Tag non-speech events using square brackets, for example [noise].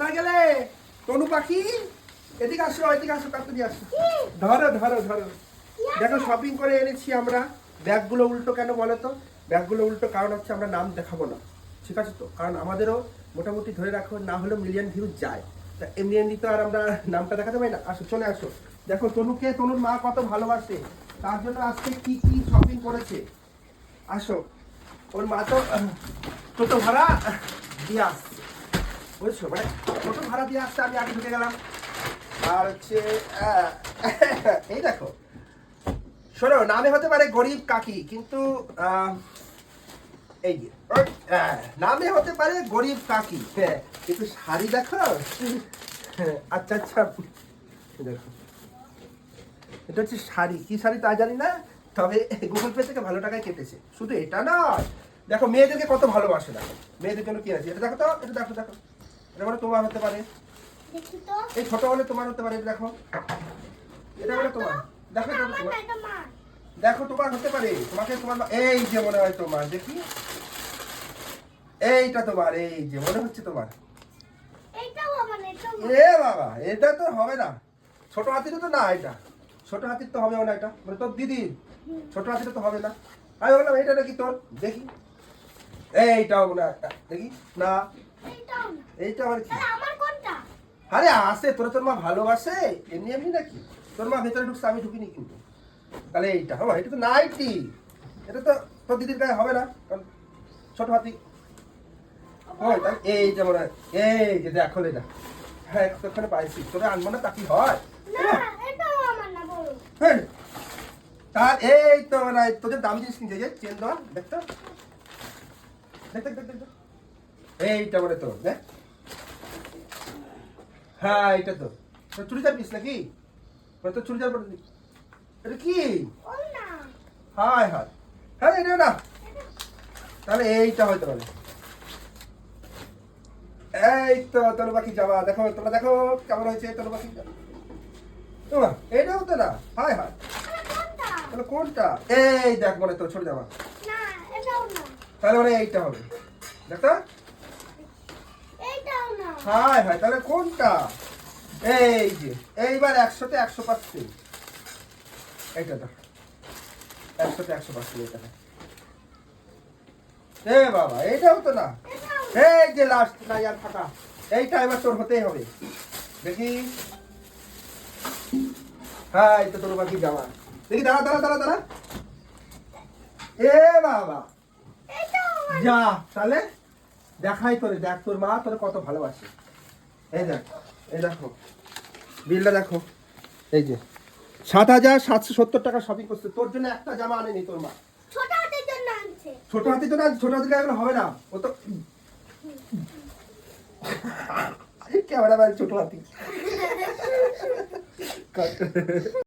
কোথায় গেলে? তনু পাখি? এদিকে আসো এদিকে আসো কাকু দিয়ে আসো। ধরো ধরো ধরো। দেখো শপিং করে এনেছি আমরা। ব্যাগগুলো উল্টো কেন বলো তো? ব্যাগগুলো উল্টো কারণ হচ্ছে আমরা নাম দেখাবো না। ঠিক আছে তো? কারণ আমাদেরও মোটামুটি ধরে রাখো না হলেও মিলিয়ন ভিউজ যায়। তা এমনি এমনি তো আর আমরা নামটা দেখাতে পারি না। আসো চলে আসো। দেখো তনুকে তনুর মা কত ভালোবাসে। তার জন্য আজকে কি কি শপিং করেছে? আসো। ওর মা তো টোটো ভাড়া? দিয়ে আসছে বুঝছ? মানে টোটো ভাড়া দিয়ে আসছে আমি আগে ঢুকে গেলাম। আর হচ্ছে [laughs] এই দেখো। শোনো, নামে হতে পারে গরিব কাকি, কিন্তু এই যে নামে হতে পারে গরিব কাকি। হ্যাঁ কিন্তু শাড়ি দেখো? [laughs] আচ্ছা আচ্ছা দেখো। এটা হচ্ছে শাড়ি। কি শাড়ি তা জানি না, তবে গুগল পে থেকে ভালো টাকায় কেটেছে। শুধু এটা নয়, দেখো, মেয়েদেরকে কত ভালোবাসে দেখো। মেয়েদের জন্য কিনেছে এটা দেখো তো, এটা দেখো দেখো। এটা বলে তোমার হতে পারে। তো। এই ছোট হলে তোমার হতে পারে দেখো। এটা বলে তোমার। দেখো এটা তোমার। এটা দেখো তোমার হতে পারে। তোমাকে তোমার এই যে মনে হয় তোমার দেখি। এইটা তোমার এই যে মনে হচ্ছে তোমার। এ বাবা এটা তো হবে না। ছোট হাতির তো না এটা। ছোট হাতির তো হবে না এটা। মানে তোর দিদি ছোট হাতির তো হবে না। আমি বললাম এইটা নাকি তোর? দেখি। এইটাও না দেখি। না এইটা আবার কি? আমার কোনটা? আরে আসে তোর তোর মা ভালোবাসে? এমনি এমনি নাকি? তোর মা ভেতরে ঢুকছে আমি ঢুকিনি কিন্তু। তাহলে এইটা হ্যাঁ এটা তো নাইটি। এটা তো তোর দিদির গায়ে হবে না কারণ ছোট হাতি। ওই তাহলে এই যে মনে হয় এই যে দেখো এটা। হ্যাঁ তোখানে পাইছি। তোরে আনব না তা কি হয়? হ্যাঁ তার এই তো মানে তোদের দামি জিনিস কিনছে যে চেন দেওয়া দেখতো দেখ দেখ দেখ দেখ, দেখ। এইটা মানে তোর দেখ। হ্যাঁ এটা তো। চুড়িদার পিস নাকি? মানে তোর চুড়িদার পরে এটা কি? হায় হায়। হ্যাঁ এটা না। তাহলে এইটা হয়তো পারে এই তো তোর পাখি জামা দেখো তোমরা দেখো কেমন হয়েছে তোর পাখি ওমা, এইটাও তো না। হায় হায়। তাহলে কোনটা? এই দেখ মানে তোর ছোট জামা না তাহলে মানে এইটা হবে। দেখ তো। হায় হায় তাহলে কোনটা? এই যে এইবার একশোতে একশো পার্সেন্ট এইটা দেখ। একশোতে একশো পার্সেন্ট এটা। এ বাবা এইটাও তো না। এই যে লাস্ট নাই আর ফাঁকা। এইটা এবার তোর হতেই হবে। দেখি। হ্যাঁ তো তোর বাকি জামা দেখি দাঁড়া দাঁড়া দাঁড়া দাঁড়া। এ বাবা। যা তাহলে দেখাই তোরে দেখ তোর মা তোরে কত ভালোবাসে। এই দেখ এই দেখো বিলটা দেখো এই যে। সাত হাজার সাতশো সত্তর টাকা শপিং করছে। তোর জন্য একটা জামা আনেনি তোর মা। ছোট হাতের জন্য আনছে। ছোট হাতি তো না ছোট হাতি গায়ে হবে না। ও তো ক্যামেরা ছোট হাতি। [laughs]